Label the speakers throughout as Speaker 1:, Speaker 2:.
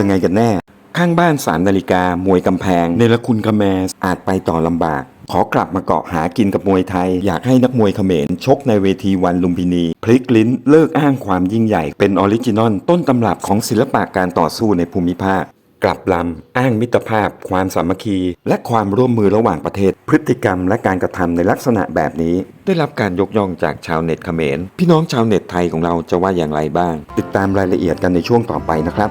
Speaker 1: ยังไงกันแน่ ข้างบ้านสามนาฬิกามวยกำแพง เนรคุณคแมสอาจไปต่อลำบาก ขอกลับมาเกาะหากินกับมวยไทย อยากให้นักมวยเขมรชกในเวทีวันลุมพินี พลิกลิ้นเลิกอ้างความยิ่งใหญ่ เป็นออริจินอลต้นตำรับของศิลปะการต่อสู้ในภูมิภาคกลับลำอ้างมิตรภาพ ความสามัคคี และความร่วมมือระหว่างประเทศ พฤติกรรมและการกระทำในลักษณะแบบนี้ ได้รับการยกย่องจากชาวเน็ตเขมร พี่น้องชาวเน็ตไทยของเราจะว่าอย่างไรบ้าง ติดตามรายละเอียดกันในช่วงต่อไปนะครับ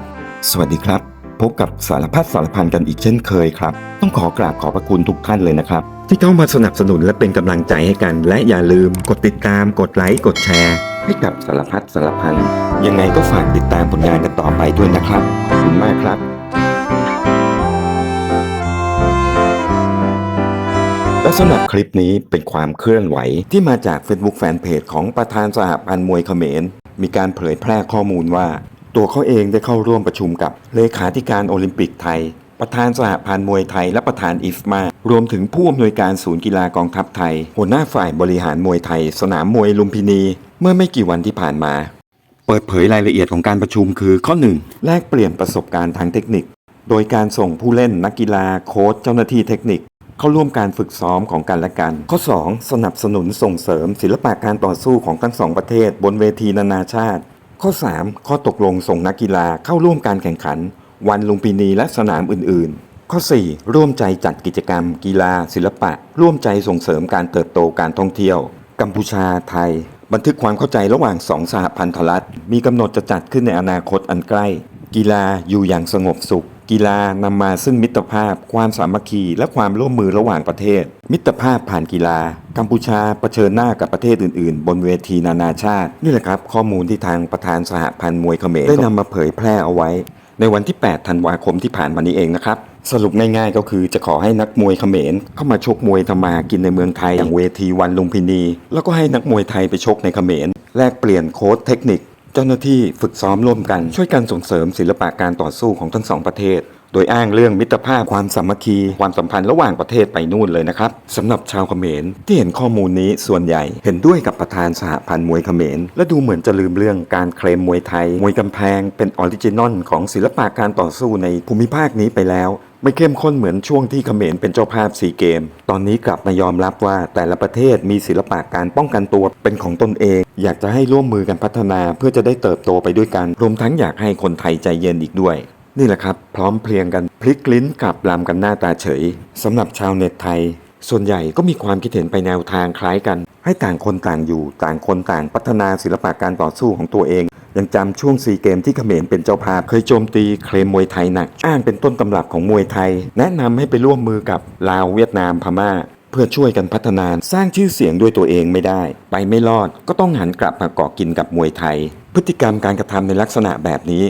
Speaker 1: สวัสดีครับ พบกับสารพัดสารพันกันอีกเช่นเคยครับ ต้องขอกราบขอบพระคุณทุกท่านเลยนะครับ ที่เข้ามาสนับสนุนและเป็นกำลังใจให้กัน และอย่าลืมกดติดตาม กดไลค์ กดแชร์ ให้กับสารพัดสารพันยังไงก็ฝากติดตามผลงานกันต่อไปด้วยนะครับ ขอบคุณมากครับ และสำหรับคลิปนี้เป็นความเคลื่อนไหวที่มาจาก Facebook Fanpage ของประธานสหพันธ์มวยเขมรมีการเผยแพร่ข้อมูลว่า ตัวเขาเองได้เข้าร่วมประชุมกับเลขาธิการโอลิมปิกไทย ประธานสหพันธ์มวยไทย และประธานอิฟมารวมถึงผู้อำนวยการศูนย์กีฬากองทัพไทย หัวหน้าฝ่ายบริหารมวยไทย สนามมวยลุมพินี เมื่อไม่กี่วันที่ผ่านมา เปิดเผยรายละเอียดของการประชุมคือข้อ 1 แลกเปลี่ยนประสบการณ์ทางเทคนิค โดยการส่งผู้เล่นนักกีฬาโค้ชเจ้าหน้าที่เทคนิคเข้าร่วมการฝึกซ้อมของกันและกัน ข้อ 2 สนับสนุนส่งเสริมศิลปะการต่อสู้ของทั้งสองประเทศ บนเวทีนานาชาติ ข้อ 3 ข้อตกลงส่งนักกีฬาเข้าร่วมการแข่งขัน วันลุมพินีและสนามอื่น ๆ ข้อ 4 ร่วมใจจัดกิจกรรม กีฬา ศิลปะ ร่วมใจส่งเสริมการเติบโตการท่องเที่ยว กัมพูชาไทย บันทึกความเข้าใจระหว่างสองสหพันธรัฐมีกำหนดจะจัดขึ้นในอนาคตอันใกล้ กีฬาอยู่อย่างสงบสุข กีฬานำมาซึ่งมิตรภาพ ความสามัคคีและความร่วมมือระหว่างประเทศ มิตรภาพผ่านกีฬา กัมพูชาเผชิญหน้ากับประเทศอื่น ๆ บนเวทีนานาชาติ นี่แหละครับ ข้อมูลที่ทางประธานสหพันธ์มวยเขมรได้นำมาเผยแพร่เอาไว้ ในวันที่ 8 ธันวาคมที่ผ่านมานี้เองนะครับสรุปง่ายๆก็คือจะขอให้นักมวยเขมรเข้ามาชกมวยทำมากินในเมืองไทยอย่างเวทีวันลุมพินี แล้วก็ให้นักมวยไทยไปชกในเขมรแลกเปลี่ยนโค้ชเทคนิค เจ้าหน้าที่ฝึกซ้อมร่วมกันช่วยกันส่งเสริมศิลปะการต่อสู้ของทั้งสองประเทศ โดยอ้างเรื่องมิตรภาพความสามัคคีความสัมพันธ์ระหว่างประเทศไปนู่นเลยนะครับสำหรับชาวเขมรที่เห็นข้อมูลนี้ส่วนใหญ่เห็นด้วยกับประธานสหพันธ์มวยเขมร และดูเหมือนจะลืมเรื่องการเคลมมวยไทย มวยกำแพงเป็นออริจินอลของศิลปะการต่อสู้ในภูมิภาคนี้ไปแล้ว ไม่เข้มข้นเหมือนช่วงที่เขมรเป็นเจ้าภาพซีเกม ตอนนี้กลับมายอมรับว่าแต่ละประเทศมีศิลปะการป้องกันตัวเป็นของตนเอง อยากจะให้ร่วมมือกันพัฒนาเพื่อจะได้เติบโตไปด้วยกัน รวมทั้งอยากให้คนไทยใจเย็นอีกด้วย นี่แหละครับ พร้อมเพรียงกันพลิกลิ้นกลับลำกันหน้าตาเฉยสำหรับชาวเน็ตไทย ส่วนใหญ่ก็มีความคิดเห็นไปแนวทางคล้ายกัน ให้ต่างคนต่างอยู่ ต่างคนต่างพัฒนาศิลปะการต่อสู้ของตัวเอง ยังจำช่วงซีเกมที่เขมรเป็นเจ้าภาพ เคยโจมตีเคลมมวยไทยหนัก อ้างเป็นต้นตำรับของมวยไทย แนะนำให้ไปร่วมมือกับลาวเวียดนามพม่า เพื่อช่วยกันพัฒนาสร้างชื่อเสียงด้วยตัวเองไม่ได้ ไปไม่รอดก็ต้องหันกลับมาเกาะกินกับมวยไทย พฤติกรรมการกระทำในลักษณะแบบนี้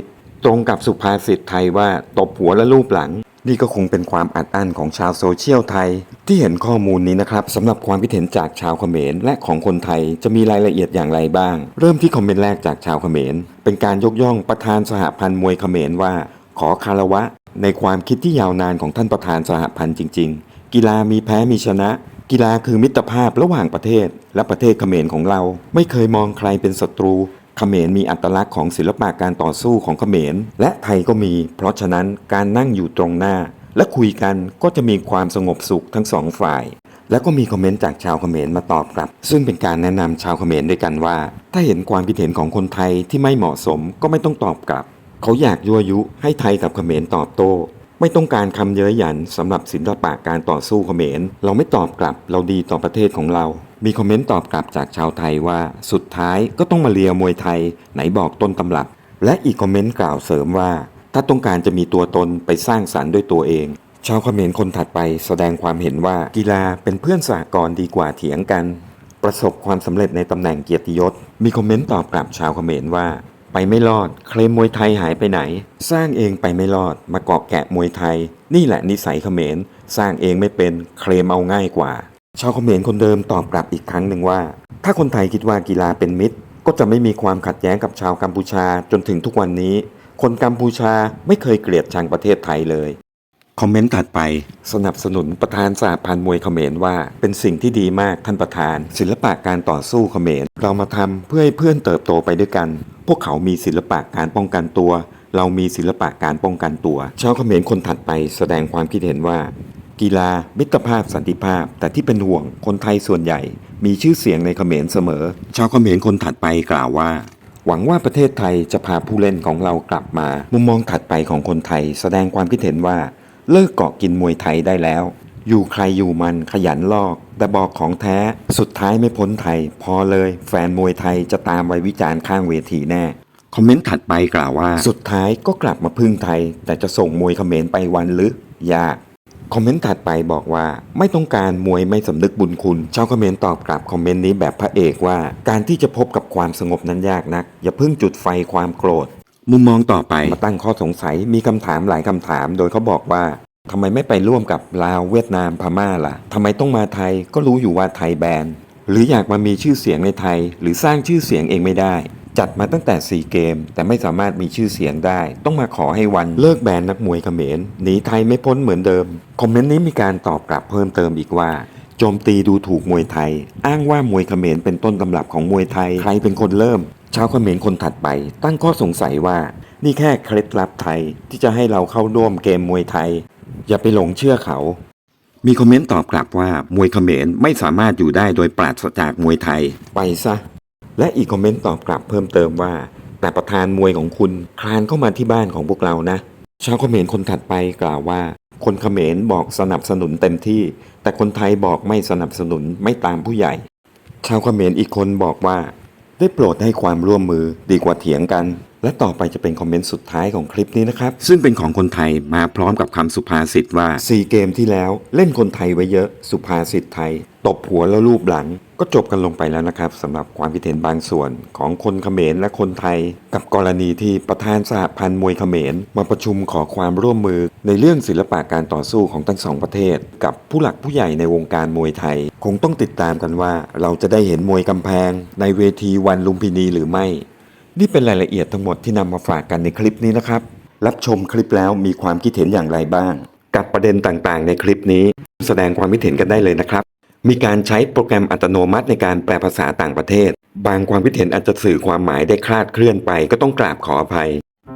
Speaker 1: ตรงกับสุภาษิตไทยว่าตบหัวและลูบหลัง นี่ก็คงเป็นความอัดอั้นของชาวโซเชียลไทย ที่เห็นข้อมูลนี้นะครับสำหรับความคิดเห็นจากชาวเขมร และของคนไทยจะมีรายละเอียดอย่างไรบ้าง เริ่มที่คอมเมนต์แรกจากชาวเขมร เป็นการยกย่องประธานสหพันธ์มวยเขมรว่า ขอคารวะ ในความคิดที่ยาวนานของท่านประธานสหพันธ์จริง ๆ กีฬามีแพ้มีชนะ กีฬาคือมิตรภาพระหว่างประเทศ และประเทศเขมรของเรา ไม่เคยมองใครเป็นศัตรู เขมรมีอัตลักษณ์ของศิลปะการต่อสู้ของเขมร และไทยก็มี เพราะฉะนั้นการนั่งอยู่ตรงหน้า และคุยกันก็จะมีความสงบสุขทั้งสองฝ่าย แล้วก็มีคอมเมนต์จากชาวเขมรมาตอบกลับ ซึ่งเป็นการแนะนำชาวเขมรด้วยกันว่า ถ้าเห็นความคิดเห็นของคนไทยที่ไม่เหมาะสมก็ไม่ต้องตอบกลับ เขาอยากยั่วยุให้ไทยกับเขมรตอบโต้ ไม่ต้องการคำเย้ยหยันสำหรับศิลปะการต่อสู้เขมร เราไม่ตอบกลับ เราดีต่อประเทศของเรา มีคอมเมนต์ตอบกลับจากชาวไทยว่าสุดท้ายก็ต้องมาเลียมวยไทยไหนบอกต้นตำรับ และอีกคอมเมนต์กล่าวเสริมว่า ถ้าต้องการจะมีตัวตนไปสร้างสรรค์ด้วยตัวเอง ชาวคอมเขมรคนถัดไปแสดงความเห็นว่ากีฬาเป็นเพื่อนสากลดีกว่าเถียงกัน ประสบความสำเร็จในตำแหน่งเกียรติยศ มีคอมเมนต์ตอบกลับชาวคอมเขมรว่า ไปไม่รอด เคลมมวยไทยหายไปไหน สร้างเองไปไม่รอด มาเกาะแกะมวยไทย นี่แหละนิสัยเขมรสร้างเองไม่เป็นเคลมเอาง่ายกว่า ชาวเขมรคนเดิมตอบกลับอีกครั้งหนึ่งว่า ถ้าคนไทยคิดว่ากีฬาเป็นมิตร ก็จะไม่มีความขัดแย้งกับชาวกัมพูชาจนถึงทุกวันนี้ คนกัมพูชาไม่เคยเกลียดชังประเทศไทยเลย คอมเมนต์ถัดไป สนับสนุนประธานสหพันธ์มวยเขมรว่า เป็นสิ่งที่ดีมากท่านประธาน ศิลปะการต่อสู้เขมร เรามาทำเพื่อให้เพื่อนเติบโตไปด้วยกัน พวกเขามีศิลปะการป้องกันตัวเรามีศิลปะการป้องกันตัว ชาวเขมรคนถัดไปแสดงความคิดเห็นว่า กีฬามิตรภาพสันติภาพ แต่ที่เป็นห่วงคนไทยส่วนใหญ่ มีชื่อเสียงในเขมรเสมอ ชาวเขมรคนถัดไปกล่าวว่า หวังว่าประเทศไทยจะพาผู้เล่นของเรากลับมา มุมมองถัดไปของคนไทย แสดงความคิดเห็นว่า เลิกเกาะกินมวยไทยได้แล้ว อยู่ใครอยู่มันขยันลอก แต่บอกของแท้สุดท้ายไม่พ้นไทย พอเลย แฟนมวยไทยจะตามไปวิจารณ์ข้างเวทีแน่คอมเมนต์ถัดไปกล่าวว่า สุดท้ายก็กลับมาพึ่งไทย แต่จะส่งมวยเขมรไปวันหรือยาก คอมเมนต์ถัดไปบอกว่า ไม่ต้องการมวยไม่สำนึกบุญคุณชาวคอมเมนต์ตอบกลับคอมเมนต์นี้แบบพระเอกว่า การที่จะพบกับความสงบนั้นยากนัก อย่าเพิ่งจุดไฟความโกรธ มุมมองต่อไปมาตั้งข้อสงสัยมีคำถามหลายคำถาม โดยเขาบอกว่าทำไมไม่ไปร่วมกับลาวเวียดนามพม่าล่ะทำไมต้องมาไทยก็รู้อยู่ว่าไทยแบนหรืออยากมามีชื่อเสียงในไทย หรือสร้างชื่อเสียงเองไม่ได้ จัดมาตั้งแต่4เกม แต่ไม่สามารถมีชื่อเสียงได้ ต้องมาขอให้วันเลิกแบนนักมวยเขมรหนีไทยไม่พ้นเหมือนเดิม คอมเมนต์นี้มีการตอบกลับเพิ่มเติมอีกว่าโจมตีดูถูกมวยไทย อ้างว่ามวยเขมรเป็นต้นตำรับของมวยไทยใครเป็นคนเริ่ม ชาวเขมรคนถัดไป ตั้งข้อสงสัยว่า นี่แค่เคล็ดลับไทยที่จะให้เราเข้าร่วมเกมมวยไทย อย่าไปหลงเชื่อเขา มีคอมเมนต์ตอบกลับว่ามวยเขมรไม่สามารถอยู่ได้โดยปราศจากมวยไทย ไปซะ และอีกคอมเมนต์ตอบกลับเพิ่มเติมว่า แต่ประธานมวยของคุณคลานเข้ามาที่บ้านของพวกเรานะ ชาวเขมรคนถัดไปกล่าวว่า คนเขมรบอกสนับสนุนเต็มที่ แต่คนไทยบอกไม่สนับสนุนไม่ตามผู้ใหญ่ ชาวเขมรอีกคนบอกว่า ได้โปรดให้ความร่วมมือดีกว่าเถียงกัน และต่อไปจะเป็นคอมเมนต์สุดท้ายของคลิปนี้นะครับ ซึ่งเป็นของคนไทยมาพร้อมกับคำสุภาษิตว่า4เกมที่แล้วเล่นคนไทยไว้เยอะสุภาษิตไทย ตบหัวแล้วรูปหลัง ก็จบกันลงไปแล้วนะครับสำหรับความคิดเห็นบางส่วนของคนเขมรและคนไทย กับกรณีที่ประธานสหพันธ์มวยเขมร มาประชุมขอความร่วมมือ ในเรื่องศิลปะการต่อสู้ของทั้งสองประเทศ กับผู้หลักผู้ใหญ่ในวงการมวยไทย คงต้องติดตามกันว่า เราจะได้เห็นมวยกำแพง ในเวทีวันลุมพินีหรือไม่ นี่เป็นรายละเอียดทั้งหมดที่นำมาฝากกันในคลิปนี้นะครับ รับชมคลิปแล้วมีความคิดเห็นอย่างไรบ้าง กับประเด็นต่างๆ ในคลิปนี้ แสดงความคิดเห็นกันได้เลยนะครับ มีการใช้โปรแกรมอัตโนมัติในการแปลภาษาต่างประเทศ บางความคิดเห็นอาจจะสื่อความหมายได้คลาดเคลื่อนไป ก็ต้องกราบขออภัย